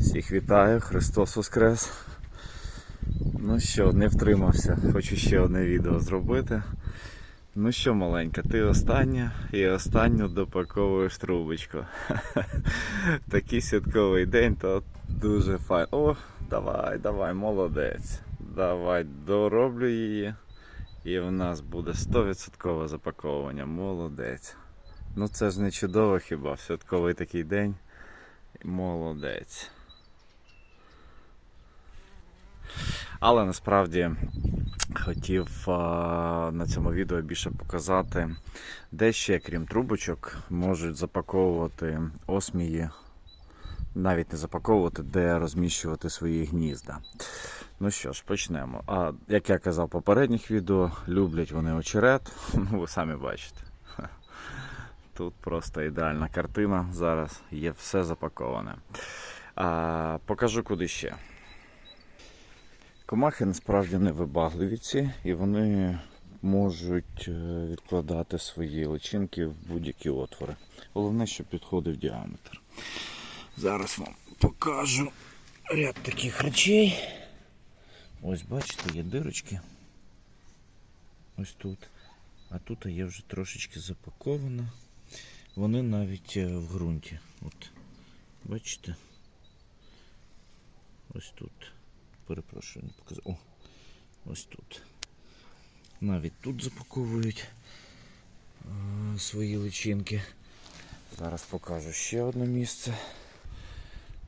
Всіх вітаю, Христос Воскрес. Ну що, не втримався, хочу ще одне відео зробити. Ну що, маленька, ти остання і останню допаковуєш трубочку. Такий святковий день, то дуже файно. О, давай, давай, молодець. Давай, дороблю її. І в нас буде 100% запаковування. Молодець. Ну це ж не чудово хіба, святковий такий день. Молодець. Але насправді хотів на цьому відео більше показати, де ще, крім трубочок, можуть запаковувати осмії, навіть не запаковувати, де розміщувати свої гнізда. Ну що ж, почнемо. А як я казав в попередніх відео, люблять вони очерет. Ну, ви самі бачите. Тут просто ідеальна картина. Зараз є все запаковане. А, покажу куди ще. Комахи насправді не вибагливі ці, і вони можуть е, відкладати свої личинки в будь-які отвори. Головне, щоб підходив діаметр. Зараз вам покажу ряд таких речей. Ось бачите, є дирочки. Ось тут. А тут є вже трошечки запаковано. Вони навіть е, в ґрунті. От, бачите? Ось тут. Перепрошую, не показав. О, ось тут. Навіть тут запаковують е, свої личинки. Зараз покажу ще одне місце.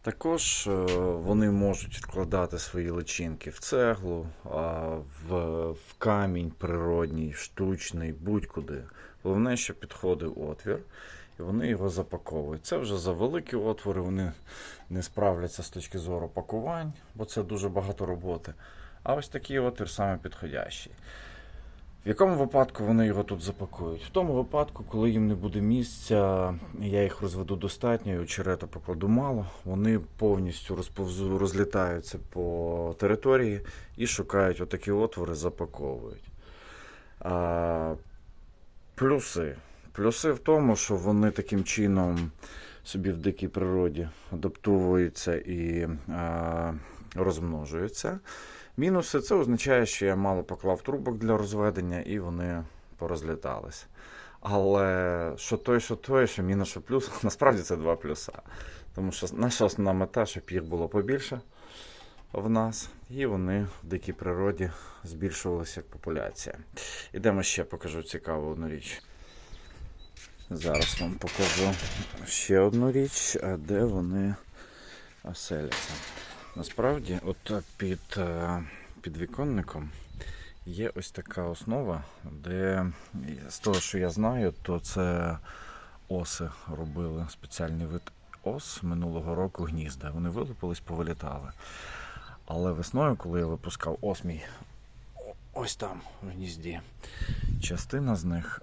Також е, вони можуть вкладати свої личинки в цеглу, в, в камінь природній, штучний, будь-куди. Головне, щоб підходив отвір, і вони його запаковують. Це вже за великі отвори, вони не справляться з точки зору пакувань, бо це дуже багато роботи. А ось такий отвір саме підходящий. В якому випадку вони його тут запакують? В тому випадку, коли їм не буде місця, я їх розведу достатньо, і очерета покладу мало, вони повністю розповзу, розлітаються по території і шукають отакі отвори, запаковують. А, плюси. Плюси в тому, що вони таким чином собі в дикій природі адаптовуються і а, розмножуються. Мінуси це означає, що я мало поклав трубок для розведення і вони порозлітались. Але що той, що той, що мінус, що плюс, насправді це два плюса. Тому що наша основна мета, щоб їх було побільше в нас, і вони в дикій природі збільшувалися як популяція. Ідемо ще покажу цікаву одну річ. Зараз вам покажу ще одну річ, де вони оселяться. Насправді, от під е, підвіконником є ось така основа, де з того, що я знаю, то це оси робили спеціальний вид ос минулого року гнізда. Вони вилупились, повилітали. Але весною, коли я випускав осмій ось там в гнізді, частина з них,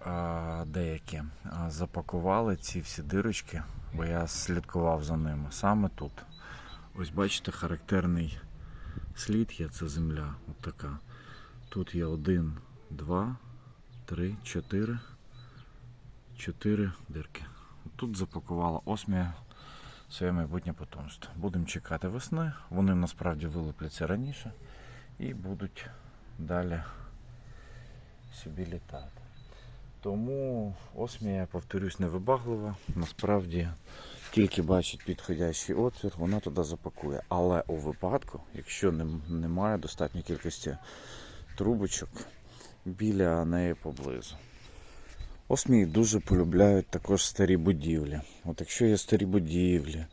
деякі, запакували ці всі дирочки, бо я слідкував за ними саме тут. Ось бачите, характерний слід є, це земля. От така. Тут є один, два, три, чотири. Чотири дирки. Тут запакувала осмія своє майбутнє потомство. Будемо чекати весни. Вони насправді вилупляться раніше і будуть далі собі літати. Тому осмія, повторюсь, невибаглива. Насправді тільки бачить підходящий отвір, вона туди запакує. Але у випадку, якщо немає достатньої кількості трубочок біля неї поблизу. Осмії дуже полюбляють також старі будівлі. От якщо є старі будівлі,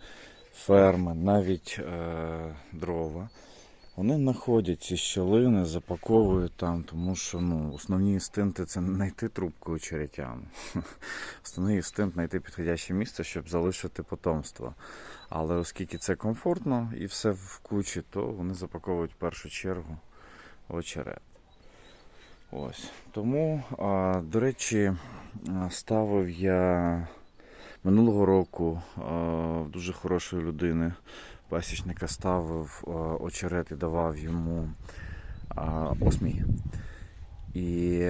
ферми, навіть е, дрова, вони знаходять ці щілини, запаковують там, тому що ну, основні інстинкти це не знайти трубку очеретяну. Основний інстинкт знайти підходяще місце, щоб залишити потомство. Але оскільки це комфортно і все в кучі, то вони запаковують в першу чергу очерет. Ось. Тому, до речі, ставив я минулого року дуже хорошої людини пасічника ставив очерет і давав йому осмій. І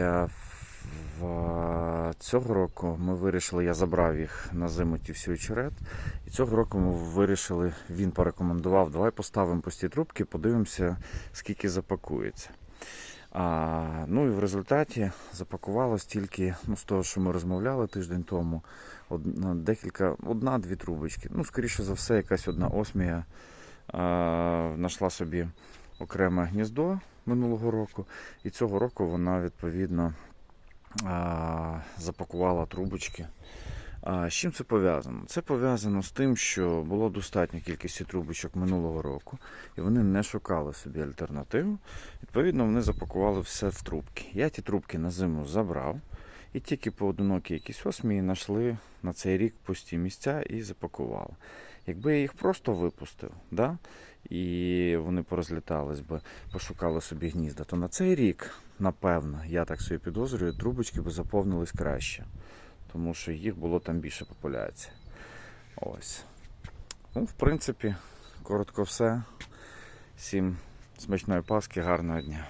В... Цього року ми вирішили, я забрав їх на зиму ті всі очерет. І цього року ми вирішили, він порекомендував, давай поставимо пусті трубки, подивимося, скільки запакується. А, ну і в результаті запакувалось тільки, ну, з того, що ми розмовляли тиждень тому, одна, декілька, одна-дві трубочки. Ну, скоріше за все, якась одна осмія а, знайшла собі окреме гніздо минулого року. І цього року вона відповідно а, запакувала трубочки. З чим це пов'язано? Це пов'язано з тим, що було достатньо кількості трубочок минулого року, і вони не шукали собі альтернативу. Відповідно, вони запакували все в трубки. Я ті трубки на зиму забрав, і тільки поодинокі якісь осмії знайшли на цей рік пусті місця і запакували. Якби я їх просто випустив, да, і вони порозлітались би, пошукали собі гнізда, то на цей рік, напевно, я так собі підозрюю, трубочки би заповнились краще, тому що їх було там більше популяцій. Ось. Ну, в принципі, коротко все. Всім смачної паски, гарного дня.